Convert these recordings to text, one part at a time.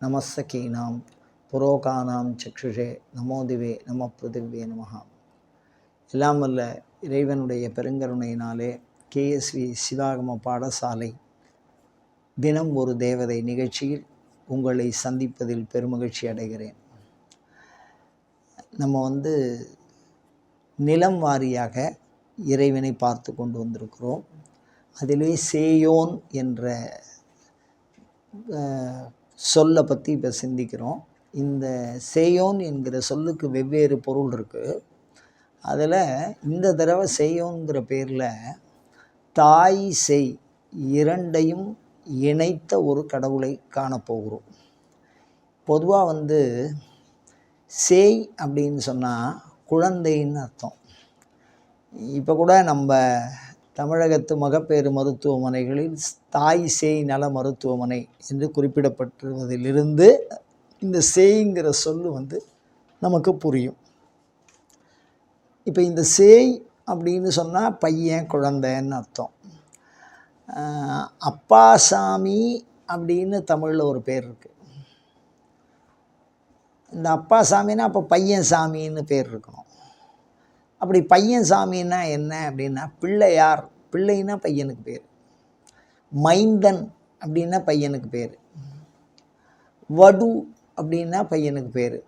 நமஸ்தகீனாம் புரோகானாம் சக்ஷுஷே நமோதிவே நம பிருதிவே நமகா எல்லாம் வல்ல இறைவனுடைய பெருங்கருணையினாலே கேஎஸ்வி சிவாகம பாடசாலை தினம் ஒரு தேவதை நிகழ்ச்சியில் உங்களை சந்திப்பதில் பெருமகிழ்ச்சி அடைகிறேன். நம்ம வந்து நிலம் வாரியாக இறைவனை பார்த்து கொண்டு வந்திருக்கிறோம். அதிலே சேயோன் என்ற சொல்லை பற்றி இப்போ சிந்திக்கிறோம். இந்த சேயோன் என்கிற சொல்லுக்கு வெவ்வேறு பொருள் இருக்குது அதில் இந்த தடவை செய்யோங்கிற பேரில் தாய் செய் இரண்டையும் இணைத்த ஒரு கடவுளை காணப்போகிறோம் பொதுவாக வந்து சேய் அப்படின்னு சொன்னால் குழந்தைன்னு அர்த்தம். இப்போ கூட நம்ம தமிழகத்து மகப்பேறு மருத்துவமனைகளில் தாய் சேய் நல மருத்துவமனை என்று குறிப்பிடப்பட்டுவதிலிருந்து இந்த சேய்ங்கிற சொல்லு வந்து நமக்கு புரியும். இப்போ இந்த சேய் அப்படின்னு சொன்னால் பையன் குழந்தைன்னு அர்த்தம். அப்பா அப்பாசாமி அப்படின்னு தமிழில் ஒரு பேர் இருக்குது இந்த அப்பாசாமின்னா அப்போ பையன் சாமின்னு பேர் இருக்கணும். அப்படி பையன் சாமின்னா என்ன அப்படின்னா பிள்ளையார் பிள்ளைன்னா பையனுக்கு பேர். மைந்தன் அப்படின்னா பையனுக்கு பேர். வடு அப்படின்னா பையனுக்கு பேர்.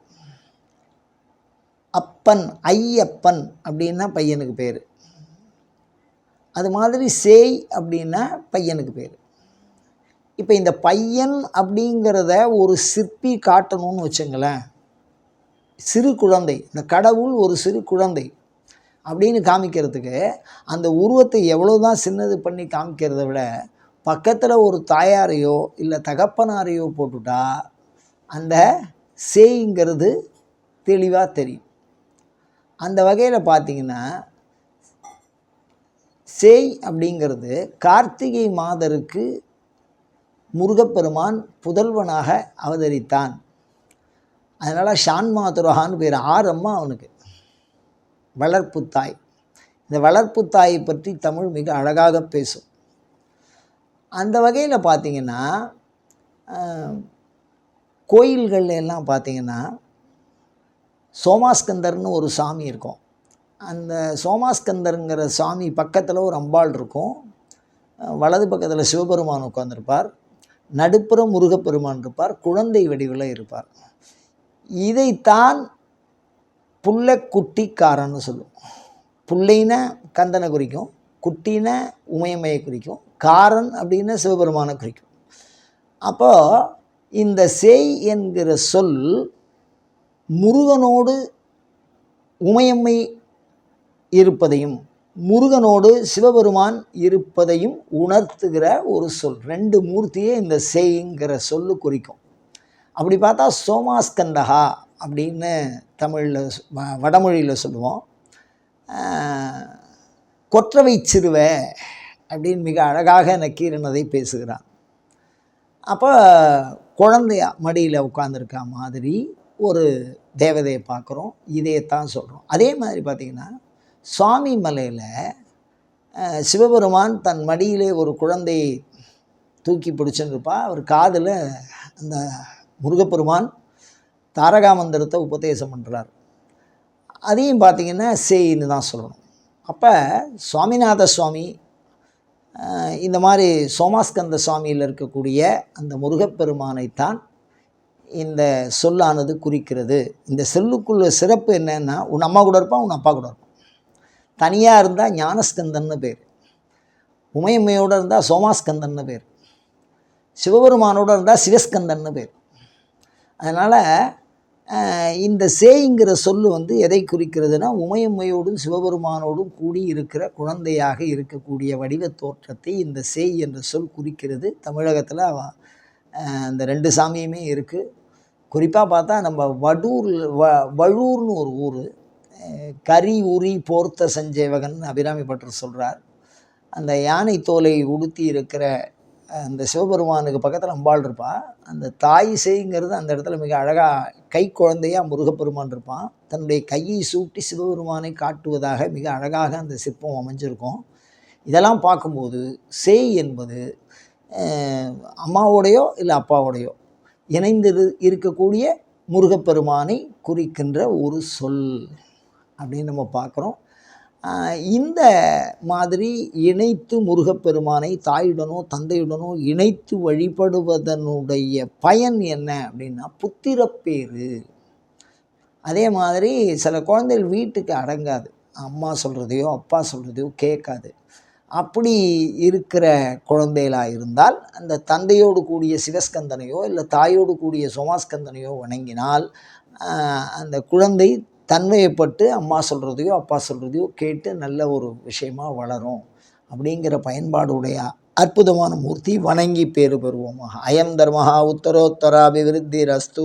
அப்பன் ஐயப்பன் அப்படின்னா பையனுக்கு பேர். அது மாதிரி சேய் அப்படின்னா பையனுக்கு பேர். இப்போ இந்த பையன் அப்படிங்கிறத ஒரு சிற்பி காட்டணும்னு வச்சுங்களேன். சிறு குழந்தை இந்த கடவுள் ஒரு சிறு குழந்தை. அப்படின்னு காமிக்கிறதுக்கு அந்த உருவத்தை எவ்வளோ தான் சின்னது பண்ணி காமிக்கிறத விட பக்கத்தில் ஒரு தாயாரையோ இல்லை தகப்பனாரையோ போட்டுட்டா அந்த சேய்ங்கிறது தெளிவாக தெரியும். அந்த வகையில் பார்த்தீங்கன்னா சேய் அப்படிங்கிறது கார்த்திகை மாதருக்கு முருகப்பெருமான் புதல்வனாக அவதரித்தான். அதனால் ஷான் மாதுரஹான்னு பேர். ஆரம்மா அவனுக்கு. வளர்ப்பு தாய். இந்த வளர்ப்பு தாயை பற்றி தமிழ் மிக அழகாக பேசும். அந்த வகையில் பார்த்தீங்கன்னா கோயில்கள் எல்லாம் பார்த்திங்கன்னா சோமாஸ்கந்தர்னு ஒரு சாமி இருக்கும். அந்த சோமாஸ்கந்தருங்கிற சாமி பக்கத்தில் ஒரு அம்பாள் இருக்கும். வலது பக்கத்தில் சிவபெருமான் உட்காந்துருப்பார் நடுப்புற முருகப்பெருமான் இருப்பார். குழந்தை வடிவில் இருப்பார். இதைத்தான் புள்ளக்குட்டிக்காரன்னு சொல்லுவோம். புள்ளைனா கந்தனை குறிக்கும் குட்டினா உமையம்மையை குறிக்கும் காரன் அப்படின்னா சிவபெருமானை குறிக்கும். அப்போது இந்த சேய் என்கிற சொல் முருகனோடு உமையம்மை இருப்பதையும் முருகனோடு சிவபெருமான் இருப்பதையும் உணர்த்துகிற ஒரு சொல். ரெண்டு மூர்த்தியே இந்த செய்ங்கிற சொல்லு குறிக்கும். அப்படி பார்த்தா சோமாஸ்கந்தகா அப்படின்னு தமிழில் வடமொழியில் சொல்லுவோம். கொற்றவை சிறுவை அப்படின்னு மிக அழகாக நக்கீரனதை பேசுகிறான். அப்போ குழந்தையா மடியில் உட்காந்துருக்க மாதிரி ஒரு தேவதையை பார்க்குறோம். இதையத்தான் சொல்கிறோம் அதே மாதிரி பார்த்திங்கன்னா சுவாமி மலையில் சிவபெருமான் தன் மடியிலே ஒரு குழந்தையை தூக்கி பிடிச்சுருப்பா அவர் காதில் அந்த முருகப்பெருமான் தாரகா மந்திரத்தை உபதேசம் பண்ணுறார் அதையும் பார்த்திங்கன்னா சேயின்னு தான் சொல்லணும். அப்போ சுவாமிநாத சுவாமி இந்த மாதிரி சோமாஸ்கந்த சுவாமியில் இருக்கக்கூடிய அந்த முருகப்பெருமானைத்தான் இந்த சொல்லானது குறிக்கிறது. இந்த சொல்லுக்குள்ள சிறப்பு என்னென்னா உன் அம்மா கூட இருப்பான் உன் அப்பா கூட இருப்பான். தனியாக இருந்தால் ஞானஸ்கந்தன்னு பேர். உமையம்மையோடு இருந்தால் சோமாஸ்கந்தன்னு பேர். சிவபெருமானோடு இருந்தால் சிவஸ்கந்தன்னு பேர். அதனால் இந்த சேய்ங்கிற சொல்லு வந்து எதை குறிக்கிறதுனா உமையம்மையோடும் சிவபெருமானோடும் கூடி இருக்கிற குழந்தையாக இருக்கக்கூடிய வடிவ தோற்றத்தை இந்த சேய் என்ற சொல் குறிக்கிறது. தமிழகத்தில் அந்த ரெண்டு சாமியுமே இருக்குது குறிப்பாக பார்த்தா நம்ம வடூர் வ வழூர்னு ஒரு ஊர் கரி உரி போர்த்த சஞ்சேவகன் அபிராமி பட்டர் சொல்கிறார் அந்த யானை தோலை உடுத்தி இருக்கிற அந்த சிவபெருமானுக்கு பக்கத்தில் அம்பாள் இருப்பாள் அந்த தாய் செய்ங்கிறது அந்த இடத்துல மிக அழகாக கை குழந்தையாக முருகப்பெருமான் இருப்பான். தன்னுடைய கையை சூட்டி சிவபெருமானை காட்டுவதாக மிக அழகாக அந்த சிற்பம் அமைஞ்சிருக்கும். இதெல்லாம் பார்க்கும்போது சேய் என்பது அம்மாவோடையோ இல்லை அப்பாவோடையோ இணைந்து இரு- இருக்கக்கூடிய முருகப்பெருமானை குறிக்கின்ற ஒரு சொல் அப்படின்னு நம்ம பார்க்குறோம். இந்த மாதிரி இணைத்து முருகப்பெருமானை தாயுடனோ தந்தையுடனோ இணைத்து வழிபடுவதனுடைய பயன் என்ன அப்படின்னா புத்திரப்பேறு அதே மாதிரி சில குழந்தைகள் வீட்டுக்கு அடங்காது. அம்மா சொல்கிறதையோ அப்பா சொல்கிறதையோ கேட்காது. அப்படி இருக்கிற குழந்தைகளாக இருந்தால் அந்த தந்தையோடு கூடிய சிவஸ்கந்தனையோ இல்லை தாயோடு கூடிய சோமாஸ்கந்தனையோ வணங்கினால் அந்த குழந்தை தன்மையப்பட்டு அம்மா சொல்கிறதையோ அப்பா சொல்கிறதையோ கேட்டு நல்ல ஒரு விஷயமா வளரும். அப்படிங்கிற பயன்பாடுடைய அற்புதமான மூர்த்தி வணங்கி பேறு பெறுவோமாக. அயம் தர்மஹா உத்தரோத்தராபிவிருத்தி ரஸ்து